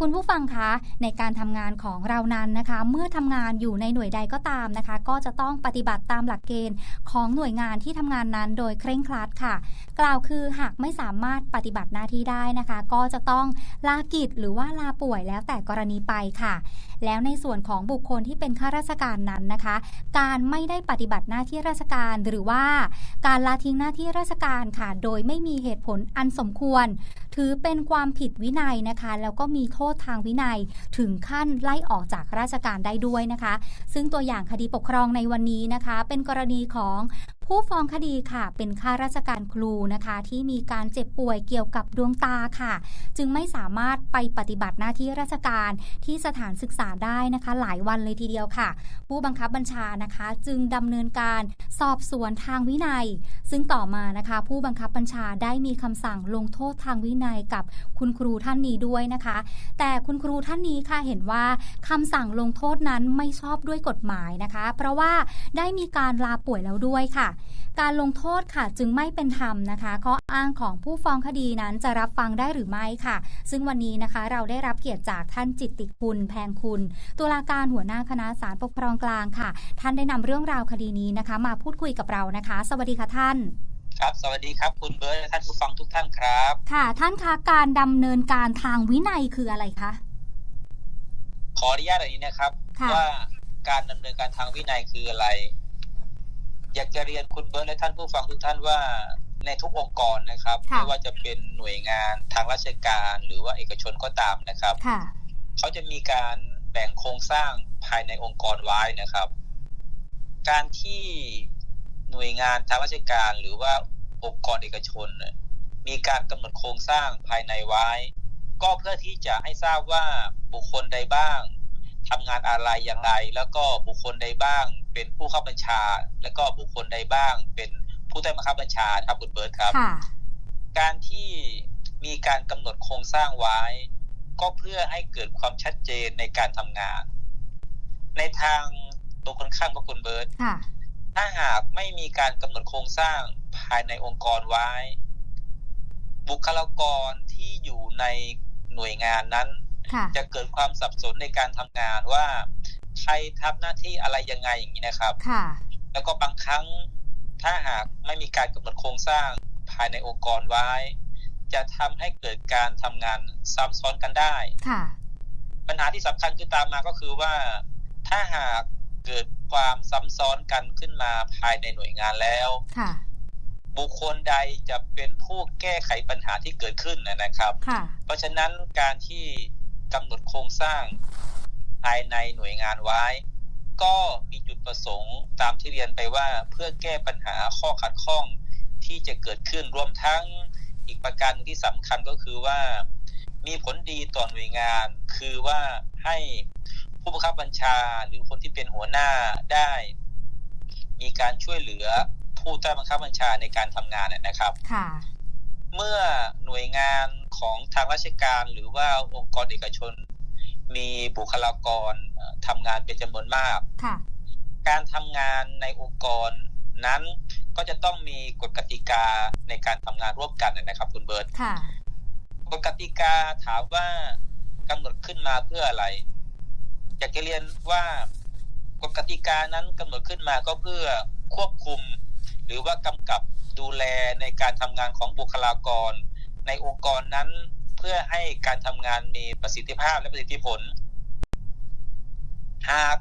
คุณผู้ฟังคะในการทำงานของเรานั้นนะคะ เมื่อทำงานอยู่ในหน่วยใดก็ตามนะคะ ก็จะต้องปฏิบัติตามหลักเกณฑ์ของหน่วยงานที่ทำงานนั้นโดยเคร่งครัดค่ะ กล่าวคือหากไม่สามารถปฏิบัติหน้าที่ได้นะคะ ก็จะต้องลากิจหรือว่าลาป่วยแล้วแต่กรณีไปค่ะ แล้วในส่วนของบุคคลที่เป็นข้าราชการนั้นนะคะ การไม่ได้ปฏิบัติหน้าที่ราชการหรือว่า การละทิ้งหน้าที่ราชการค่ะ โดยไม่มีเหตุผลอันสมควร ถือเป็นความผิดวินัยนะคะ แล้วก็มีโทษทางวินัยถึงขั้นไล่ออกจากราชการได้ด้วยนะคะ ซึ่งตัวอย่างคดีปกครองในวันนี้นะคะ เป็นกรณีของ ผู้ฟ้องคดีค่ะ เป็นข้าราชการครูนะคะ ที่มีการเจ็บป่วยเกี่ยวกับดวงตาค่ะ จึงไม่สามารถไปปฏิบัติหน้าที่ราชการที่สถานศึกษาได้นะคะ หลายวันเลยทีเดียวค่ะ ผู้บังคับบัญชานะคะ จึงดำเนินการสอบสวนทางวินัย ซึ่งต่อมานะคะ ผู้บังคับบัญชาได้มีคำสั่งลงโทษทางวินัยกับคุณครูท่านนี้ด้วยนะคะ แต่คุณครูท่านนี้ค่ะเห็นว่าคำสั่งลงโทษนั้นไม่ชอบด้วยกฎหมายนะคะ เพราะว่าได้มีการลาป่วยแล้วด้วยค่ะการลงโทษค่ะจึงไม่เป็นธรรมนะคะข้ออ้างของผู้ฟ้องคดีนั้นจะรับฟังได้หรือไม่ค่ะ ซึ่งวันนี้นะคะเราได้รับเกียรติจากท่านจิตติคุณแพงคุณตุลาการหัวหน้าคณะศาลปกครองกลางค่ะ ท่านได้นำเรื่องราวคดีนี้นะคะ มาพูดคุยกับเรานะคะ สวัสดีค่ะท่านครับสวัสดีครับคุณเบิร์ตและท่านผู้ฟังทุกท่านครับ ค่ะ ท่านคะการดำเนินการทางวินัยคืออะไรคะขออนุญาตอย่างนี้นะครับค่ะว่าการดำเนินการทางวินัยคืออะไร อยากจะเรียนคุณเบิร์ตและท่านผู้ฟังทุกท่านว่าในทุกองค์กรนะครับค่ะไม่ว่าจะเป็นหน่วยงานทางราชการหรือว่าเอกชนก็ตามนะครับค่ะเขาจะมีการแบ่งโครงสร้างภายในองค์กรไว้นะครับ การที่หน่วยงานทางราชการหรือว่าองค์กรเอกชนเนี่ยมีการกำหนดโครงสร้างภายในไว้ ก็เพื่อที่จะให้ทราบว่าบุคคลใดบ้างทำงานอะไรอย่างไร แล้วก็บุคคลใดบ้าง เป็นผู้เข้าบัญชา แล้วก็บุคคลใดบ้าง เป็นผู้ใต้บังคับบัญชาครับคุณเบิร์ตครับค่ะการที่มีการกำหนดโครงสร้างไว้ ก็เพื่อให้เกิดความชัดเจนในการทำงาน ในทางตรงคนข้ามกับคุณเบิร์ตค่ะถ้าหากไม่มีการกำหนดโครงสร้างภายในองค์กรไว้ บุคลากรที่อยู่ในหน่วยงานนั้นค่ะจะเกิดความสับสนในการทำงานว่า ใครทำหน้าที่อะไรยังไงอย่างนี้นะครับ ค่ะ แล้วก็บางครั้งถ้าหากไม่มีการกำหนดโครงสร้างภายในองค์กรไว้ จะทำให้เกิดการทำงานซ้ำซ้อนกันได้ ค่ะ ปัญหาที่สำคัญคือตามมาก็คือว่า ถ้าหากเกิดความซ้ำซ้อนกันขึ้นมาภายในหน่วยงานแล้ว ค่ะ บุคคลใดจะเป็นผู้แก้ไขปัญหาที่เกิดขึ้นนะนะครับค่ะเพราะฉะนั้นการที่กำหนดโครงสร้าง ภายในหน่วยงานไว้ ก็มีจุดประสงค์ตามที่เรียนไปว่าเพื่อแก้ปัญหาข้อขัดข้องที่จะเกิดขึ้นรวมทั้งอีกประการหนึ่งที่สำคัญก็คือว่า มีผลดีต่อหน่วยงาน คือว่าให้ผู้บังคับบัญชาหรือคนที่เป็นหัวหน้าได้ มีการช่วยเหลือผู้ใต้บังคับบัญชาในการทำงานนะครับค่ะเมื่อหน่วยงานของทางราชการหรือว่าองค์กรเอกชน มีบุคลากรเอ่อทำงานเป็นจำนวนมากค่ะการทำงานในองค์กรนั้นก็จะต้องมีกฎกติกาในการทำงานร่วมกันนะครับ คุณเบิร์ตค่ะกฎกติกาถามว่ากำหนดขึ้นมาเพื่ออะไร อยากจะเรียนว่ากฎกติกานั้นกำหนดขึ้นมาก็เพื่อควบคุม หรือว่ากำกับดูแลในการทำงานของบุคลากร ในองค์กรนั้นเพื่อให้การทำงานมีประสิทธิภาพและประสิทธิผล หาก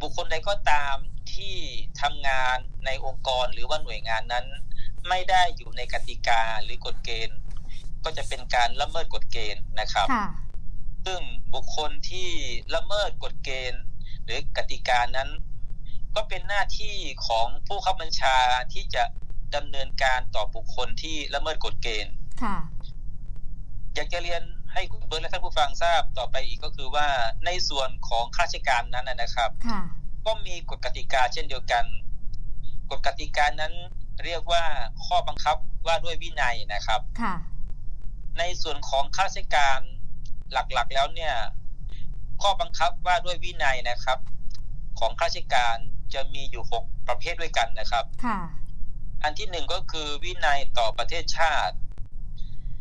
บุคคลใดก็ตามที่ทำงานในองค์กรหรือว่าหน่วยงานนั้น ไม่ได้อยู่ในกติกาหรือกฎเกณฑ์ ก็จะเป็นการละเมิดกฎเกณฑ์นะครับค่ะซึ่งบุคคลที่ละเมิดกฎเกณฑ์ หรือกติกานั้น ก็เป็นหน้าที่ของผู้ขับบัญชาที่จะดำเนินการต่อบุคคลที่ละเมิดกฎเกณฑ์ค่ะ อยากจะเรียนให้คุณเบิร์ตและท่านผู้ฟังทราบต่อไปอีกก็คือว่าในส่วนของข้าราชการนั้นนะนะครับค่ะก็มีกฎกติกาเช่นเดียวกันกฎกติกานั้นเรียกว่าข้อบังคับว่าด้วยวินัยนะครับค่ะในส่วนของข้าราชการหลักๆแล้วเนี่ย ข้อบังคับว่าด้วยวินัยนะครับ ของข้าราชการจะมีอยู่หกประเภทด้วยกันนะครับค่ะอันที่หนึ่งก็คือวินัยต่อประเทศชาติ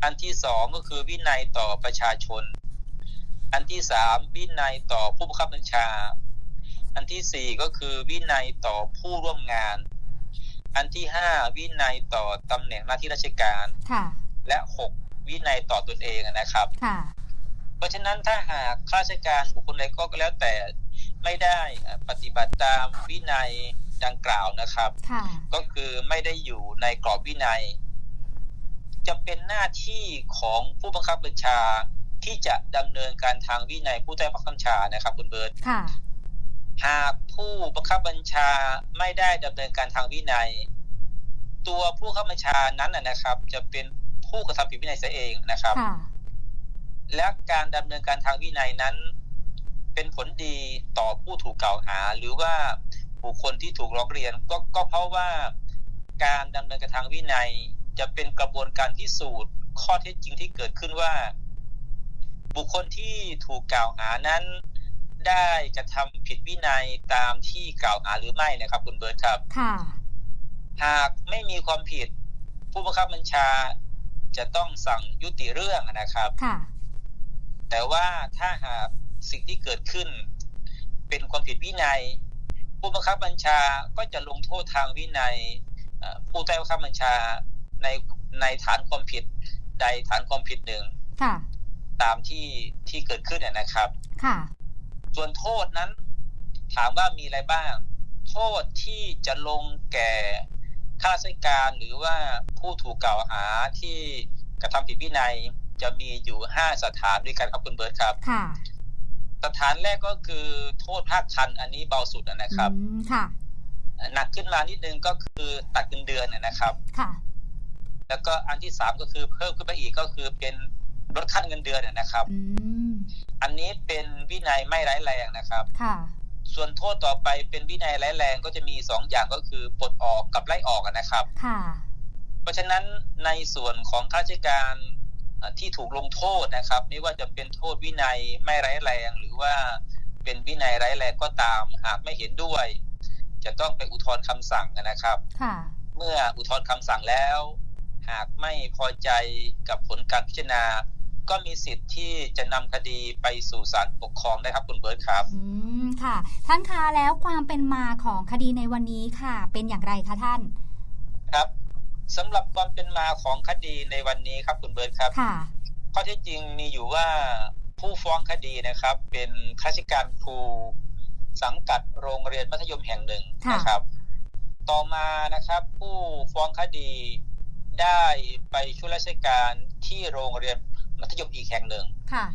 อันที่สองก็คือวินัยต่อประชาชน อันที่สามวินัยต่อผู้บังคับบัญชา อันที่สี่ก็คือวินัยต่อผู้ร่วมงาน อันที่ห้าวินัยต่อตำแหน่งหน้าที่ราชการค่ะและหกวินัยต่อตนเองนะครับค่ะเพราะฉะนั้นถ้าหากข้าราชการบุคคลใดก็แล้วแต่ไม่ได้ปฏิบัติตามวินัยดังกล่าวนะครับค่ะก็คือไม่ได้อยู่ในกรอบวินัย จะเป็นหน้าที่ของผู้บังคับบัญชาที่จะดำเนินการทางวินัยผู้ใต้บังคับบัญชานะครับคุณเบิร์ตค่ะหากผู้บังคับบัญชาไม่ได้ดำเนินการทางวินัย ตัวผู้บังคับบัญชานั้นนะนะครับ จะเป็นผู้กระทำผิดวินัยเสียเองนะครับค่ะและการดำเนินการทางวินัยนั้น เป็นผลดีต่อผู้ถูกกล่าวหา หรือว่าบุคคลที่ถูกร้องเรียนก็ก็เพราะว่าการดำเนินการทางวินัย จะเป็นกระบวนการพิสูจน์ข้อเท็จจริงที่เกิดขึ้นว่า บุคคลที่ถูกกล่าวหานั้น ได้กระทำผิดวินัยตามที่กล่าวหาหรือไม่นะครับ คุณเบิร์ตครับค่ะหากไม่มีความผิด ผู้บังคับบัญชาจะต้องสั่งยุติเรื่องนะครับค่ะแต่ว่าถ้าหากสิ่งที่เกิดขึ้น เป็นความผิดวินัย ผู้บังคับบัญชาก็จะลงโทษทางวินัยเอ่อผู้ใต้บังคับบัญชา ในในฐานความผิดใดฐานความผิดหนึ่งค่ะตามที่ที่เกิดขึ้นเนี่ยนะครับค่ะส่วนโทษนั้น ถามว่ามีอะไรบ้าง โทษที่จะลงแก่ข้าราชการหรือว่าผู้ถูกกล่าวหาที่กระทำผิดวินัยจะมีอยู่ห้าสถานด้วยกันครับคุณเบิร์ตครับ ค่ะ สถานแรกก็คือโทษภาคทันอันนี้เบาสุดนะครับอืมค่ะ หนักขึ้นมานิดนึงก็คือตัดเงินเดือนนะครับ ค่ะ แล้วก็อันที่สามก็คือเพิ่มขึ้นไปอีกก็คือเป็นลดขั้นเงินเดือนนะครับอืมอันนี้เป็นวินัยไม่ร้ายแรงนะครับค่ะส่วนโทษต่อไปเป็นวินัยร้ายแรงก็จะมีสองอย่างก็คือปลดออกกับไล่ออกนะครับค่ะเพราะฉะนั้นในส่วนของข้าราชการเอ่อที่ถูกลงโทษนะครับ ไม่ว่าจะเป็นโทษวินัยไม่ร้ายแรง หรือว่าเป็นวินัยร้ายแรงก็ตามหากไม่เห็นด้วย จะต้องไปอุทธรณ์คำสั่งนะครับ ค่ะ เมื่ออุทธรณ์คำสั่งแล้ว หากไม่พอใจกับผลการพิจารณา ก็มีสิทธิ์ที่จะนำคดีไปสู่ศาลปกครองได้ครับคุณเบิร์ตครับ อืมค่ะ ท่านคะแล้วความเป็นมาของคดีในวันนี้ค่ะ เป็นอย่างไรคะท่าน ครับสำหรับความเป็นมาของคดีในวันนี้ครับคุณเบิร์ตครับค่ะข้อเท็จจริงมีอยู่ว่าผู้ฟ้องคดีนะครับ เป็นข้าราชการครูสังกัดโรงเรียนมัธยมแห่งหนึ่งค่ะนะครับ ต่อมานะครับ ผู้ฟ้องคดี ได้ไปช่วยราชการที่โรงเรียนมัธยมอีกแห่งหนึ่งค่ะ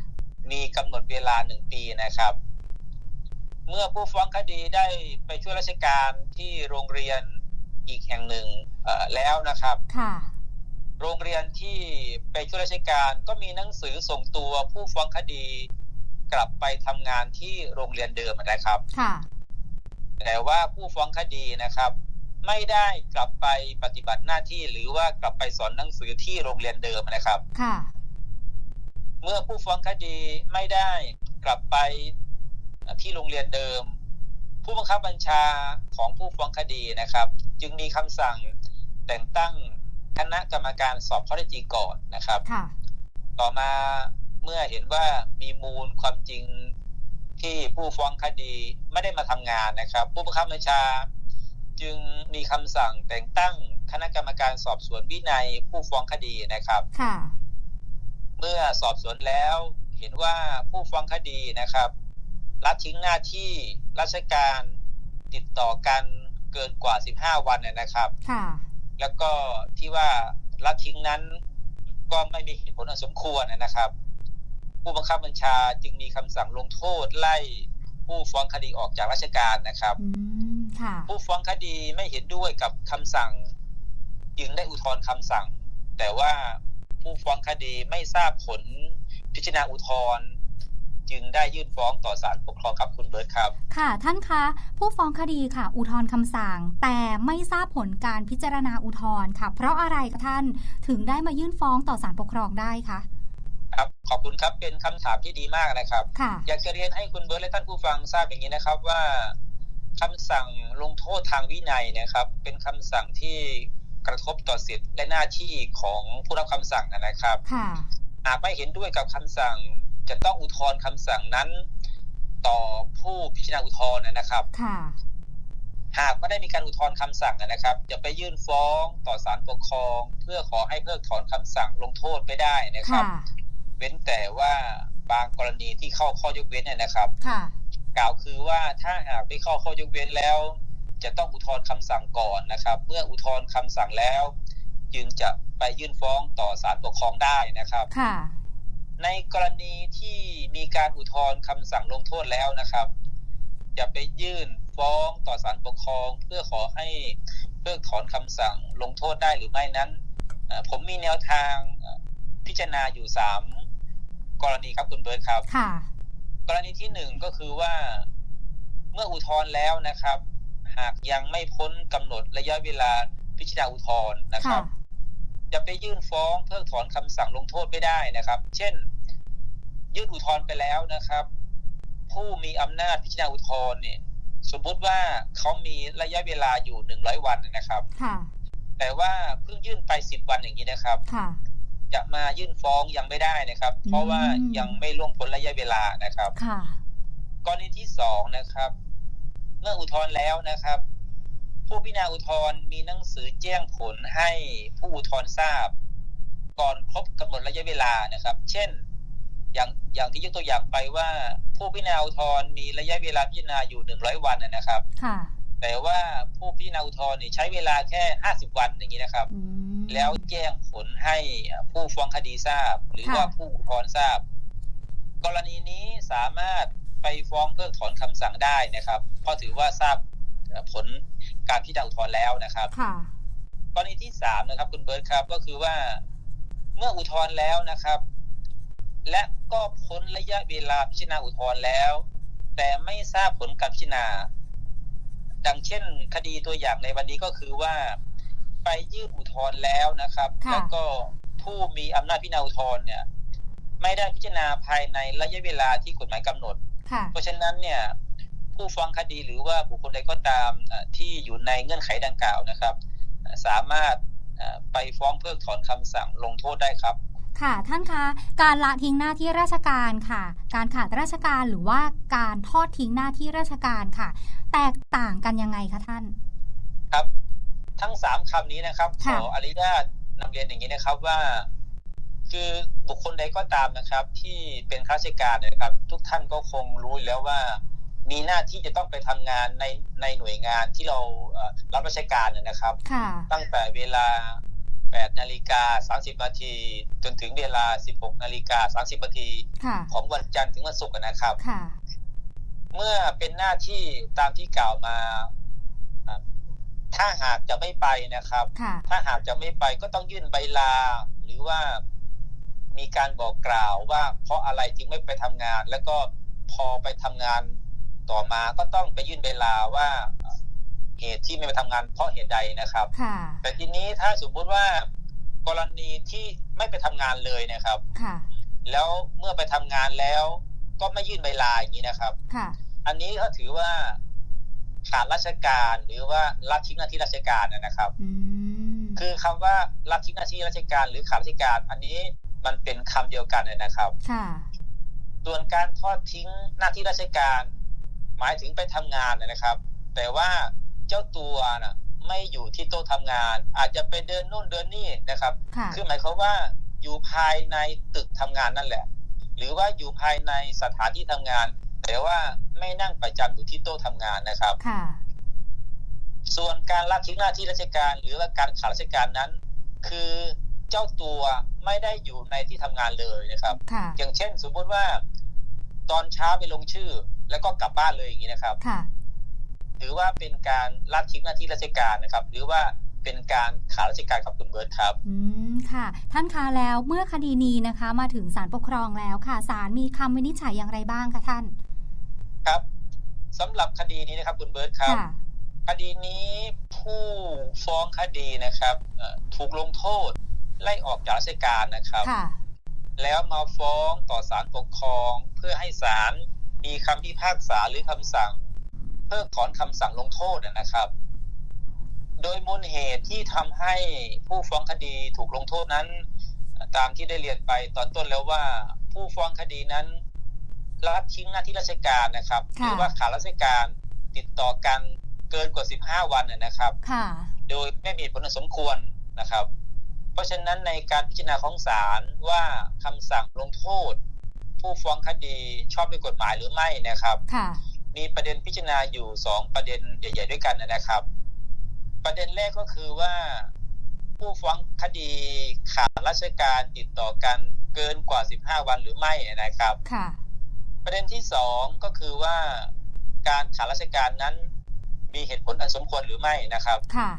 มีกำหนดเวลาหนึ่งปีนะครับ เมื่อผู้ฟ้องคดีได้ไปช่วยราชการที่โรงเรียนอีกแห่งหนึ่งเอ่อแล้วนะครับค่ะโรงเรียนที่ไปช่วยราชการก็มีหนังสือส่งตัวผู้ฟ้องคดีกลับไปทำงานที่โรงเรียนเดิมนะครับ ค่ะ แต่ว่าผู้ฟ้องคดีนะครับ ไม่ได้กลับไปปฏิบัติหน้าที่หรือว่ากลับไปสอนหนังสือที่โรงเรียนเดิมนะครับ ค่ะ เมื่อผู้ฟ้องคดีไม่ได้กลับไปที่โรงเรียนเดิม ผู้บังคับบัญชาของผู้ฟ้องคดีนะครับ จึงมีคำสั่งแต่งตั้งคณะกรรมการสอบข้อเท็จจริงก่อนนะครับค่ะต่อมาเมื่อเห็นว่ามีมูลความจริงที่ผู้ฟ้องคดีไม่ได้มาทำงานนะครับ ผู้บังคับบัญชา จึงมีคำสั่งแต่งตั้งคณะกรรมการสอบสวนวินัยผู้ฟ้องคดีนะครับค่ะเมื่อสอบสวนแล้วเห็นว่าผู้ฟ้องคดีนะครับละทิ้งหน้าที่ราชการติดต่อกันเกินกว่า 15 วันนะนะครับค่ะแล้วก็ที่ว่าละทิ้งนั้นก็ไม่มีเหตุผลอันสมควรนะครับ ผู้บังคับบัญชาจึงมีคำสั่งลงโทษไล่ผู้ฟ้องคดีออกจากราชการนะครับอืมค่ะ ผู้ฟ้องคดีไม่เห็นด้วยกับคำสั่ง จึงได้อุทธรณ์คำสั่ง แต่ว่าผู้ฟ้องคดีไม่ทราบผลพิจารณาอุทธรณ์จึงได้ยื่นฟ้องต่อศาลปกครองครับคุณเบิร์ตครับ ค่ะ ท่านคะผู้ฟ้องคดีค่ะ อุทธรณ์คำสั่ง แต่ไม่ทราบผลการพิจารณาอุทธรณ์ค่ะ เพราะอะไรคะท่านถึงได้มายื่นฟ้องต่อศาลปกครองได้คะครับขอบคุณครับเป็นคำถามที่ดีมากนะครับค่ะอยากจะเรียนให้คุณเบิร์ตและท่านผู้ฟังทราบอย่างนี้นะครับว่า คำสั่งลงโทษทางวินัยนะครับ เป็นคำสั่งที่กระทบต่อสิทธิและหน้าที่ของผู้รับคำสั่งนะครับค่ะหากไม่เห็นด้วยกับคำสั่ง จะต้องอุทธรณ์คำสั่งนั้น ต่อผู้พิจารณาอุทธรณ์นะครับค่ะหากไม่ได้มีการอุทธรณ์คำสั่งนะครับ จะไปยื่นฟ้องต่อศาลปกครอง เพื่อขอให้เพิกถอนคำสั่งลงโทษไปได้นะครับค่ะเว้นแต่ว่าบางกรณีที่เข้าข้อยกเว้นเนี่ยนะครับค่ะ กล่าวคือว่าถ้าหากไปเข้าข้อยกเว้นแล้ว จะต้องอุทธรณ์คำสั่งก่อนนะครับ เมื่ออุทธรณ์คำสั่งแล้ว จึงจะไปยื่นฟ้องต่อศาลปกครองได้นะครับค่ะในกรณีที่มีการอุทธรณ์คำสั่งลงโทษแล้วนะครับจะไปยื่นฟ้องต่อศาลปกครอง เพื่อขอให้เพิกถอนคำสั่งลงโทษได้หรือไม่นั้นเอ่อผมมีแนวทางเอ่อพิจารณาอยู่สามกรณีครับคุณเบิร์ตครับค่ะ กรณีที่หนึ่งก็คือว่าเมื่ออุทธรณ์แล้วนะครับ หากยังไม่พ้นกำหนดระยะเวลาพิจารณาอุทธรณ์นะคค่ะรับ จะไปยื่นฟ้องเพิกถอนคำสั่งลงโทษไม่ได้นะครับ เช่น ยื่นอุทธรณ์ไปแล้วนะครับ ผู้มีอำนาจพิจารณาอุทธรณ์เนี่ย สมมุติว่าเขามีระยะเวลาอยู่หนึ่งร้อยวันนะครับค่ะแต่ว่าเพิ่งยื่นไปสิบวันอย่างนี้นะครับค่ะ จะมายื่นฟ้องยังไม่ได้นะครับ เพราะว่าอืมยังไม่ล่วงพ้นระยะเวลานะครับ ค่ะกรณีที่สองนะครับ เมื่ออุทธรณ์แล้วนะครับ ผู้พิจารณาอุทธรณ์มีหนังสือแจ้งผลให้ผู้อุทธรณ์ทราบ ก่อนครบกำหนดระยะเวลานะครับ เช่น อย่างอย่างที่ยกตัวอย่างไปว่า ผู้พิจารณาอุทธรณ์มีระยะเวลาพิจารณาอยู่หนึ่งร้อยวันนะครับ ค่ะ แต่ว่าผู้พิจารณาอุทธรณ์นี่ใช้เวลาแค่ห้าสิบวันอย่างนี้นะครับอืมแล้วแจ้งผลให้ผู้ฟ้องคดีทราบ หรือค่ะว่าผู้อุทธรณ์ทราบ กรณีนี้สามารถไปฟ้องเพิกถอนคำสั่งได้นะครับ เพราะถือว่าทราบเอ่อผลการพิจารณาอุทธรณ์แล้วนะครับค่ะกรณีที่สามนะครับ คุณเบิร์ตครับก็คือว่าเมื่ออุทธรณ์แล้วนะครับ และก็พ้นระยะเวลาพิจารณาอุทธรณ์แล้ว แต่ไม่ทราบผลการพิจารณา ดังเช่น คดีตัวอย่างในวันนี้ก็คือว่า ไปยื่นอุทธรณ์แล้วนะครับค่ะแล้วก็ผู้มีอำนาจพิจารณาอุทธรณ์เนี่ย ไม่ได้พิจารณาภายในระยะเวลาที่กฎหมายกำหนดค่ะเพราะฉะนั้นเนี่ยผู้ฟ้องคดีหรือว่าบุคคลใดก็ตามเอ่อที่อยู่ในเงื่อนไขดังกล่าวนะครับเอ่อสามารถเอ่อไปฟ้องเพิกถอนคำสั่งลงโทษได้ครับ ค่ะท่านคะการละทิ้งหน้าที่ราชการค่ะ การขาดราชการหรือว่าการทอดทิ้งหน้าที่ราชการค่ะ แตกต่างกันยังไงคะท่าน ครับ ทั้งสามคำนี้นะครับขค่ะออนุญาตนำเรียนอย่างนี้นะครับว่า คือบุคคลใดก็ตามนะครับ ที่เป็นข้าราชการเนยนะครับ ทุกท่านก็คงรู้อยู่แล้วว่า มีหน้าที่จะต้องไปทำงานในในหน่วยงานที่เราเอ่อรับราชการเนยนะครับค่ะตั้งแต่เวลา 8นาฬิกา30นาทีจนถึงเวลา 16นาฬิกา30นาทีค่ะของวันจันทร์ถึงวันศุกร์นะครับค่ะเมื่อเป็นหน้าที่ตามที่กล่าวมาอะถ้าหากจะไม่ไปนะครับค่ะถ้าหากจะไม่ไปก็ต้องยื่นใบลา หรือว่ามีการบอกกล่าวว่า เพราะอะไรจึงไม่ไปทำงาน แล้วก็พอไปทำงานต่อมาก็ต้องไปยื่นใบลาว่า เอ่อเหเหตุที่ไม่มาทำงานเพราะเหตุใดนะครับค่ะแต่ทีนี้ถ้าสมมุติว่ากรณีที่ไม่ไปทำงานเลยนะครับค่ะแล้วเมื่อไปทำงานแล้วก็ไม่ยื่นใบลาอย่างนี้นะครับค่ะอันนี้ก็ถือว่าขาดราชการหรือว่าละทิ้งหน้าที่ราชการนะครับอืมคือคำว่าละทิ้งหน้าที่ราชการหรือขาดราชการ อันนี้มันเป็นคำเดียวกันนะครับค่ะส่วนการทอดทิ้งหน้าที่ราชการ หมายถึงไปทำงานนะครับ แต่ว่า เจ้าตัวน่ะไม่อยู่ที่โต๊ะทำงาน อาจจะไปเดินนู่นเดินนี่นะครับค่ะคือหมายความว่าอยู่ภายในตึกทำงานนั่นแหละ หรือว่าอยู่ภายในสถานที่ทำงาน แต่ว่าไม่นั่งประจำอยู่ที่โต๊ะทำงานนะครับค่ะส่วนการละทิ้งหน้าที่ราชการ หรือว่าการขาดราชการนั้น คือเจ้าตัวไม่ได้อยู่ในที่ทำงานเลยนะครับค่ะอย่างเช่น สมมติว่า ตอนเช้าไปลงชื่อ แล้วก็กลับบ้านเลยอย่างนี้นะครับค่ะ ถือว่าเป็นการละทิ้งหน้าที่ราชการนะครับ หรือว่าเป็นการขาดราชการครับคุณเบิร์ตครับ อืม ค่ะ ท่านคะแล้วเมื่อคดีนี้นะคะ มาถึงศาลปกครองแล้วค่ะศาลมีคำวินิจฉัยอย่างไรบ้างคะท่าน ครับสำหรับคดีนี้นะครับคุณเบิร์ตครับ ค่ะ คดีนี้ผู้ฟ้องคดีนะครับเอ่อถูกลงโทษไล่ออกจากราชการนะครับ ค่ะ แล้วมาฟ้องต่อศาลปกครอง เพื่อให้ศาลมีคำพิพากษาหรือคำสั่ง เพิกถอนคำสั่งลงโทษนะครับ โดยมูลเหตุที่ทำให้ผู้ฟ้องคดีถูกลงโทษนั้น ตามที่ได้เรียนไปตอนต้นแล้วว่าผู้ฟ้องคดีนั้นละทิ้งหน้าที่ราชการนะครับหค่ะรือว่าขาดราชการติดต่อกันเกินกว่า 15 วันนะนะครับค่ะโดยไม่มีผลสมควรนะครับ เพราะฉะนั้นในการพิจารณาของศาลว่าคำสั่งลงโทษ ผู้ฟ้องคดีชอบด้วยกฎหมายหรือไม่นะครับค่ะ มีประเด็นพิจารณาอยู่สองประเด็นใหญ่ ๆ ด้วยกันนะครับ ประเด็นแรกก็คือว่า ผู้ฟ้องคดีขาดราชการติดต่อกันเกินกว่า 15 วันหรือไม่นะครับค่ะประเด็นที่สองก็คือว่าการขาดราชการนั้นมีเหตุผลอันสมควรหรือไม่นะครับค่ะ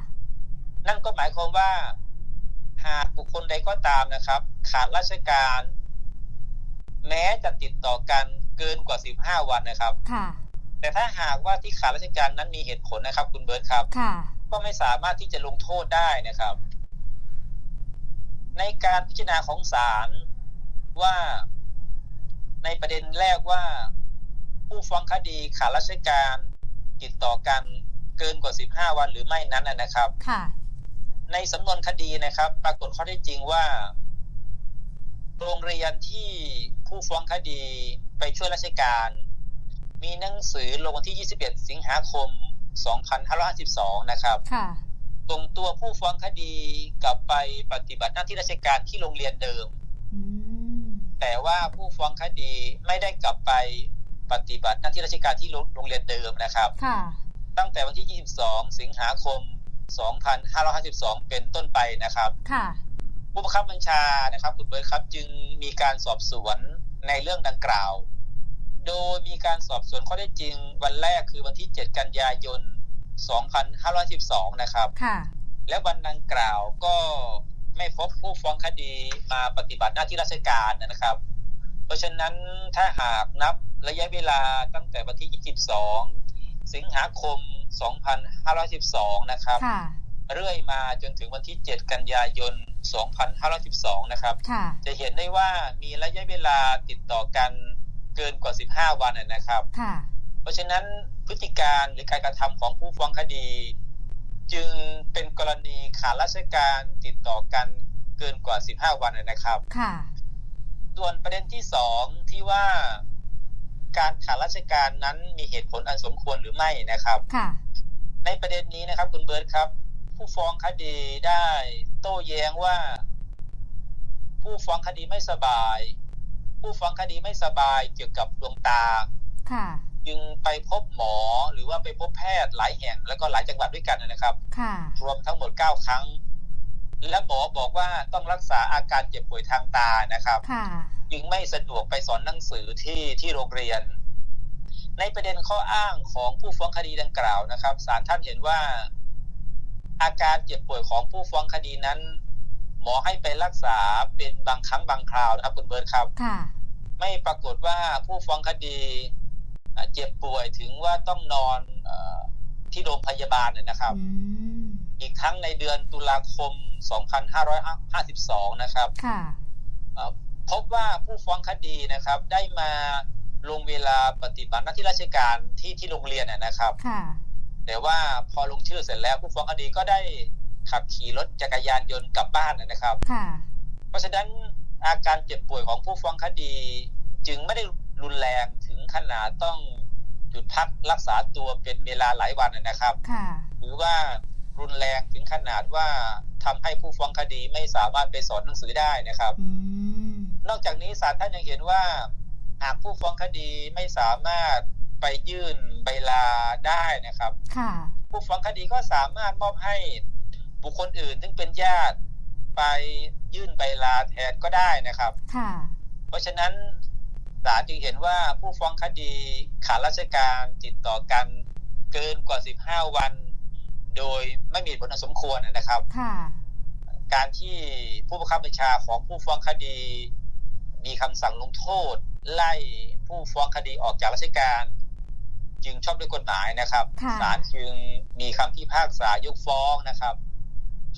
นั่นก็หมายความว่า หากบุคคลใดก็ตามนะครับ ขาดราชการ แม้จะติดต่อกันเกินกว่า 15 วันนะครับ ค่ะ แต่ถ้าหากว่าที่ขาดราชการนั้นมีเหตุผลนะครับ คุณเบิร์ตครับ ค่ะ ก็ไม่สามารถที่จะลงโทษได้นะครับ ในการพิจารณาของศาลว่าในประเด็นแรกว่า ผู้ฟ้องคดีขาดราชการติดต่อกันเกินกว่า 15 วันหรือไม่นั้นนะนะครับ ค่ะ ในสำนวนคดีนะครับ ปรากฏข้อเท็จจริงว่า โรงเรียนที่ผู้ฟ้องคดีไปช่วยราชการ มีหนังสือลงวันที่ 21 สิงหาคม 2552 นะครับค่ะส่งตัวผู้ฟ้องคดีกลับไปปฏิบัติหน้าที่ราชการที่โรงเรียนเดิมอืมแต่ว่าผู้ฟ้องคดีไม่ได้กลับไปปฏิบัติหน้าที่ราชการที่โรงเรียนเดิมนะครับค่ะตั้งแต่วันที่ 22 สิงหาคม 2552 เป็นต้นไปนะครับค่ะผู้บังคับบัญชานะครับ คุณเบิร์ตครับ จึงมีการสอบสวนในเรื่องดังกล่าว โดยมีการสอบสวนข้อได้จริงวันแรกคือวันที่ 7 กันยายน 2512 นะครับ ค่ะ และวันดังกล่าวก็ไม่พบผู้ฟ้องคดีมาปฏิบัติหน้าที่ราชการนะครับ เพราะฉะนั้นถ้าหากนับระยะเวลาตั้งแต่วันที่ 22 สิงหาคม 2512 นะครับค่ะเรื่อยมาจนถึงวันที่ 7 กันยายน 2512 นะครับค่ะจะเห็นได้ว่ามีระยะเวลาติดต่อกัน เกินกว่า 15 วันนะนะครับค่ะเพราะฉะนั้นพฤติการหรือการกระทำของผู้ฟ้องคดี จึงเป็นกรณีขาดราชการติดต่อกันเกินกว่า 15 วันนะนะครับ ค่ะ ส่วนประเด็นที่สองที่ว่าการขาดราชการนั้นมีเหตุผลอันสมควรหรือไม่นะครับ ค่ะ ในประเด็นนี้นะครับ คุณเบิร์ตครับ ผู้ฟ้องคดีได้โต้แย้งว่า ผู้ฟ้องคดีไม่สบาย ผู้ฟ้องคดีไม่สบายเกี่ยวกับดวงตาค่ะจึงไปพบหมอหรือว่าไปพบแพทย์หลายแห่ง แล้วก็หลายจังหวัดด้วยกันนะครับค่ะรวมทั้งหมด 9 ครั้ง และหมอบอกว่าต้องรักษาอาการเจ็บป่วยทางตานะครับค่ะจึงไม่สะดวกไปสอนหนังสือที่ที่โรงเรียน ในประเด็นข้ออ้างของผู้ฟ้องคดีดังกล่าวนะครับศาลท่านเห็นว่า อาการเจ็บป่วยของผู้ฟ้องคดีนั้น หมอให้ไปรักษาเป็นบางครั้งบางคราวนะครับคุณเบิร์ตครับค่ะ ไม่ปรากฏว่าผู้ฟ้องคดีอะเจ็บป่วยถึงว่าต้องนอนเออที่โรงพยาบาลเนี่ยนะครับอืมอีกทั้งในเดือนตุลาคม 2552 นะครับค่ะเอ่อพบว่าผู้ฟ้องคดีนะครับ ได้มาลงเวลาปฏิบัติหน้าที่ราชการที่ที่โรงเรียนนะนะครับค่ะแต่ว่าพอลงชื่อเสร็จแล้วผู้ฟ้องคดีก็ได้ขับขี่รถจักรยานยนต์กลับบ้านนะครับค่ะเพราะฉะนั้น อาการเจ็บป่วยของผู้ฟ้องคดี จึงไม่ได้รุนแรงถึงขนาดต้องหยุดพักรักษาตัวเป็นเวลาหลายวันนะครับค่ะหรือว่ารุนแรงถึงขนาดว่าทำให้ผู้ฟ้องคดีไม่สามารถไปสอนหนังสือได้นะครับอืมนอกจากนี้ศาลท่านยังเห็นว่า หากผู้ฟ้องคดีไม่สามารถไปยื่นใบลาได้นะครับค่ะผู้ฟ้องคดีก็สามารถมอบให้บุคคลอื่นซึ่งเป็นญาติ ไปยื่นใบลาแทนก็ได้นะครับ ค่ะ เพราะฉะนั้นศาลจึงเห็นว่าผู้ฟ้องคดีขาดราชการติดต่อกันเกินกว่า 15 วัน โดยไม่มีเหตุผลอันสมควรนะครับ ค่ะ การที่ผู้บังคับบัญชาของผู้ฟ้องคดี มีคำสั่งลงโทษ ไล่ผู้ฟ้องคดีออกจากราชการ จึงชอบด้วยกฎหมายนะครับค่ะศาลจึงมีคำพิพากษายกฟ้องนะครับ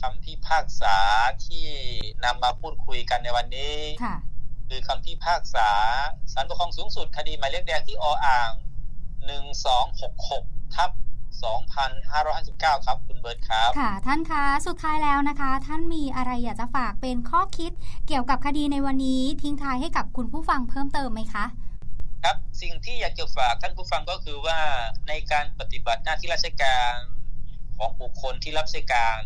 คำพิพากษาที่นำมาพูดคุยกันในวันนี้ ค่ะ คือคำพิพากษาศาลปกครองสูงสุดคดีหมายเลขแดงที่ออ่าง 1266ทับ2559 ครับ คุณเบิร์ตครับ ค่ะ ท่านคะ สุดท้ายแล้วนะคะ ท่านมีอะไรอยากจะฝากเป็นข้อคิดเกี่ยวกับคดีในวันนี้ ทิ้งท้ายให้กับคุณผู้ฟังเพิ่มเติมไหมคะ ครับ สิ่งที่อยากจะฝากท่านผู้ฟังก็คือว่าในการปฏิบัติหน้าที่ราชการของบุคคลที่รับราชการ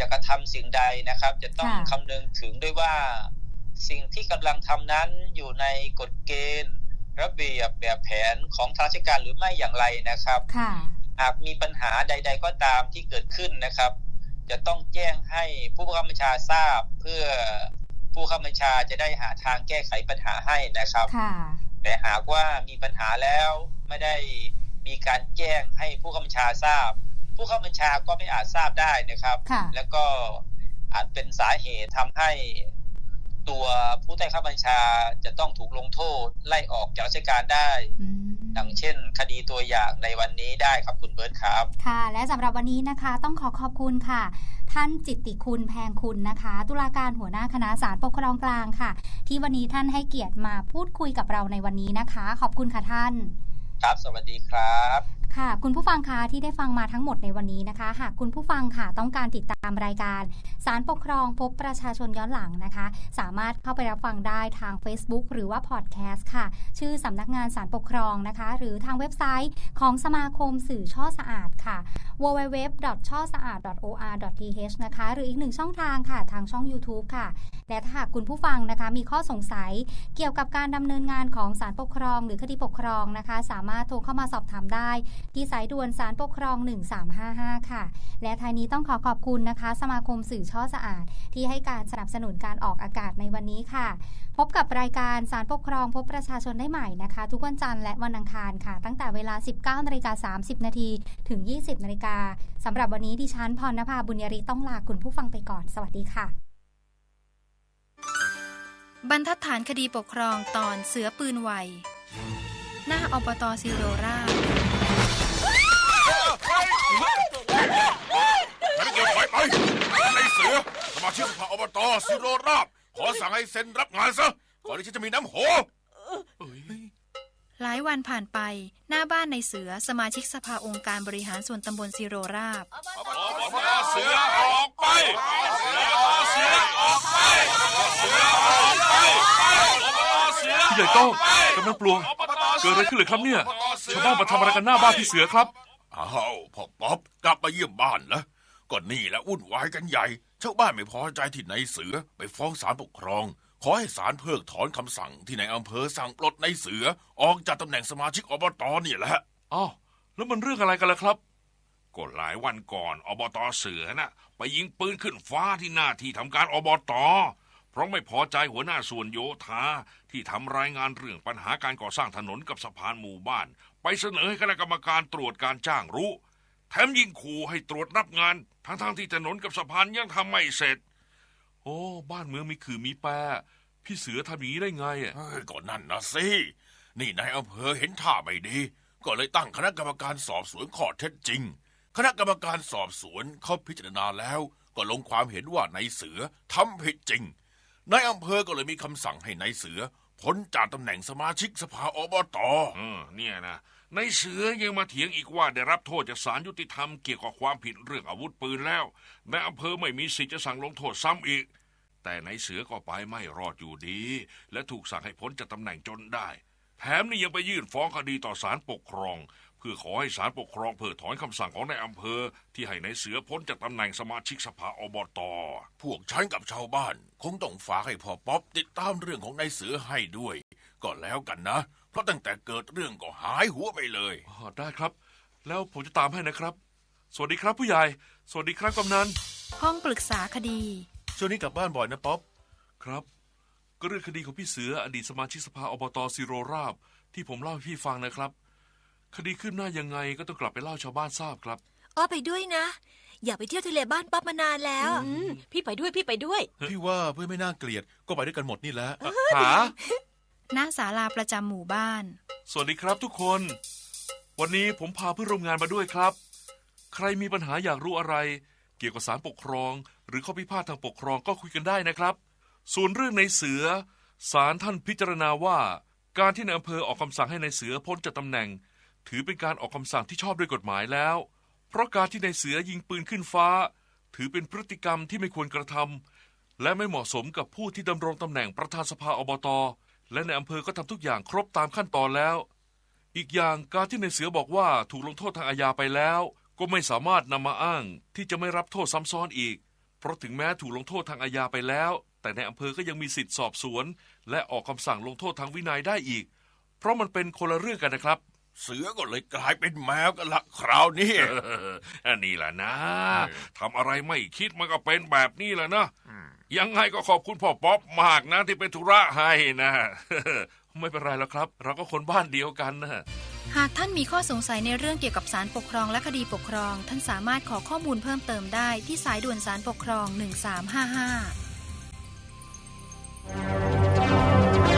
จะกระทำสิ่งใดนะครับ จะต้องค่ะคำนึงถึงด้วยว่าสิ่งที่กำลังทำนั้นอยู่ในกฎเกณฑ์ ระเบียบแบบแผนของทางราชการหรือไม่อย่างไรนะครับค่ะหากมีปัญหาใด ๆ ก็ตามที่เกิดขึ้นนะครับ จะต้องแจ้งให้ผู้บังคับบัญชาทราบเพื่อผู้บังคับบัญชาจะได้หาทางแก้ไขปัญหาให้นะครับค่ะแต่หากว่ามีปัญหาแล้วไม่ได้มีการแจ้งให้ผู้บังคับบัญชาทราบ ผู้บังคับบัญชาก็ไม่อาจทราบได้นะครับค่ะแล้วก็อาจเป็นสาเหตุทำให้ตัวผู้ใต้บังคับบัญชาจะต้องถูกลงโทษไล่ออกจากราชการได้อืมดังเช่น คดีตัวอย่างในวันนี้ได้ครับคุณเบิร์ตครับ ค่ะ และสำหรับวันนี้นะคะ ต้องขอขอบคุณค่ะ ท่านจิตติคุณแพงคุณนะคะ ตุลาการหัวหน้าคณะศาลปกครองกลางค่ะ ที่วันนี้ท่านให้เกียรติมาพูดคุยกับเราในวันนี้นะคะ ขอบคุณค่ะท่าน ครับ สวัสดีครับ ค่ะคุณผู้ฟังคะที่ได้ฟังมาทั้งหมดในวันนี้นะคะ หากคุณผู้ฟังค่ะต้องการติดตามรายการสารปกครองพบประชาชนย้อนหลังนะคะ สามารถเข้าไปรับฟังได้ทาง Facebook หรือว่าพอดแคสต์ค่ะ ชื่อสำนักงานสารปกครองนะคะ หรือทางเว็บไซต์ของสมาคมสื่อช่อสะอาดค่ะ www. ช่อสะอาด or.th นะคะ หรืออีกหนึ่งช่องทางค่ะ ทางช่อง YouTube ค่ะ และถ้าหากคุณผู้ฟังนะคะ มีข้อสงสัยเกี่ยวกับการดำเนินงานของศาลปกครอง หรือคดีปกครองนะคะ สามารถโทรเข้ามาสอบถามได้ที่สายด่วนศาลปกครอง 1355 ค่ะ และท้ายนี้ต้องขอขอบคุณนะคะ สมาคมสื่อช่อสะอาด ที่ให้การสนับสนุนการออกอากาศในวันนี้ค่ะ พบกับรายการสารปกครองพบประชาชนได้ใหม่นะคะ ทุกวันจันทร์และวันอังคารค่ะ ตั้งแต่เวลา 19นาฬิกา30 นาทีถึง 20นาฬิกาสำหรับวันนี้ดิฉันพรณภาบุญยริต้องลาคุณผู้ฟังไปก่อน สวัสดีค่ะ บรรทัดฐานคดีปกครองตอนเสือปืนไวหน้าอบตซิโรราช ไม่เกี่ยวไปไปในเสือ สมาชิกสภาอบตสิโรราบ ขอสั่งให้เซ็นรับงานซะก่อนที่ฉันจะมีน้ำโหหลายวันผ่านไป หน้าบ้านในเสือสมาชิกสภาองค์การบริหารส่วนตำบลซิโรราบ อบตเสือออกไปเสือเสือออกไปเสือออกไปอบตเสือพี่ใหญ่โต้งกำลังปลวง เกิดอะไรขึ้นเลยครับเนี่ย ชาวบ้านมาทำอะไรกันหน้าบ้านพี่เสือครับ อ้าวพ่อป๊อบกลับมาเยี่ยมบ้านแล้วก็นี่แหละวุ่นวายกันใหญ่ ชาวบ้านไม่พอใจที่นายเสือไปฟ้องศาลปกครอง ขอให้ศาลเพิกถอนคำสั่งที่นายอำเภอสั่งปลดนายเสือออกจากตำแหน่งสมาชิกอบตนี่แหละอ้าวแล้วมันเรื่องอะไรกันล่ะครับก็หลายวันก่อนอบตเสือน่ะไปยิงปืนขึ้นฟ้าที่หน้าที่ทำการอบตเพราะไม่พอใจหัวหน้าส่วนโยธาที่ทำรายงานเรื่องปัญหาการก่อสร้างถนนกับสะพานหมู่บ้าน ไปเสนอให้คณะกรรมการตรวจการจ้างรู้ แถมยิงขู่ให้ตรวจรับงาน ทั้งๆที่ถนนกับสะพานยังทำไม่เสร็จ โอ้ บ้านเมืองมีขื่อมีแปรพี่เสือทำอย่างนี้ได้ไงอะเอ้ยก็นั่นนะสิ นี่นายอำเภอเห็นท่าไม่ดี ก็เลยตั้งคณะกรรมการสอบสวนข้อเท็จจริง คณะกรรมการสอบสวนเขาพิจารณาแล้ว ก็ลงความเห็นว่านายเสือทำผิดจริงนายอำเภอก็เลยมีคำสั่งให้นายเสือ พ้นจากตำแหน่งสมาชิกสภาอบตเออเนี่ยนะในเสือยังมาเถียงอีกว่าได้รับโทษจากศาลยุติธรรมเกี่ยวกับความผิดเรื่องอาวุธปืนแล้วในอำเภอไม่มีสิทธิ์จะสั่งลงโทษซ้ำอีก แต่ในเสือก็ไปไม่รอดอยู่ดี และถูกสั่งให้พ้นจากตำแหน่งจนได้ แถมนี่ยังไปยื่นฟ้องคดีต่อศาลปกครอง พื่อขอให้ศาลปกครองเพิกถอนคำสั่งของนายอำเภอ ที่ให้ในายเสือพ้นจากตำแหน่งสมาชิกสภาอบต พวกฉันกับชาวบ้าน คงต้องฝากให้พ่อป๊อปติดตามเรื่องของนายเสือให้ด้วย ก็แล้วกันนะ เพราะตั้งแต่เกิดเรื่องก็หายหัวไปเลย อ๋อได้ครับ แล้วผมจะตามให้นะครับ สวัสดีครับผู้ใหญ่ สวัสดีครับกำนันห้องปรึกษาคดี ช่วงนี้กลับบ้านบ่อยนะป๊อป ครับ ก็เรื่องคดีของพี่เสืออดีตสมาชิกสภาอบตซิโรราบ ที่ผมเล่าให้พี่ฟังนะครับ คดีขึ้นหน้ายังไงก็ต้องกลับไปเล่าให้ชาวบ้านทราบครับ อ้อไปด้วยนะ อยากไปเที่ยวทะเลบ้านป๊อปมานานแล้ว อืมพี่ไปด้วยพี่ไปด้วย พี่ว่าเพื่อไม่น่าเกลียดก็ไปด้วยกันหมดนี่แหละ หาหน้าศาลาประจำหมู่บ้าน สวัสดีครับทุกคน วันนี้ผมพาเพื่อนร่วมงานมาด้วยครับ ใครมีปัญหาอยากรู้อะไร เกี่ยวกับสารปกครอง หรือข้อพิพาททางปกครองก็คุยกันได้นะครับ ส่วนเรื่องในเสือศาลท่านพิจารณาว่า การที่ในอำเภอออกคำสั่งให้ในเสือพ้นจากตำแหน่ง ถือเป็นการออกคำสั่งที่ชอบด้วยกฎหมายแล้ว เพราะการที่ในเสือยิงปืนขึ้นฟ้า ถือเป็นพฤติกรรมที่ไม่ควรกระทำและไม่เหมาะสมกับผู้ที่ดำรงตำแหน่งประธานสภาอบต และในอำเภอก็ทำทุกอย่างครบตามขั้นตอนแล้ว อีกอย่างการที่ในเสือบอกว่าถูกลงโทษทางอาญาไปแล้ว ก็ไม่สามารถนำมาอ้างที่จะไม่รับโทษซ้ำซ้อนอีก เพราะถึงแม้ถูกลงโทษทางอาญาไปแล้ว แต่ในอำเภอก็ยังมีสิทธิสอบสวน และออกคำสั่งลงโทษทางวินัยได้อีก เพราะมันเป็นคนละเรื่องกันนะครับ เสือก็เลยกลายเป็นแมวกันละคราวนี้เอออันนี้แหละนะทำอะไรไม่คิดมันก็เป็นแบบนี้แหละนะยังไงก็ขอบคุณพ่อป๊อปมากนะที่เป็นธุระให้นะ ไม่เป็นไรแล้วครับ เราก็คนบ้านเดียวกันนะหากท่านมีข้อสงสัยในเรื่องเกี่ยวกับสารปกครองและคดีปกครอง ท่านสามารถขอข้อมูลเพิ่มเติมได้ที่สายด่วนสารปกครอง 1355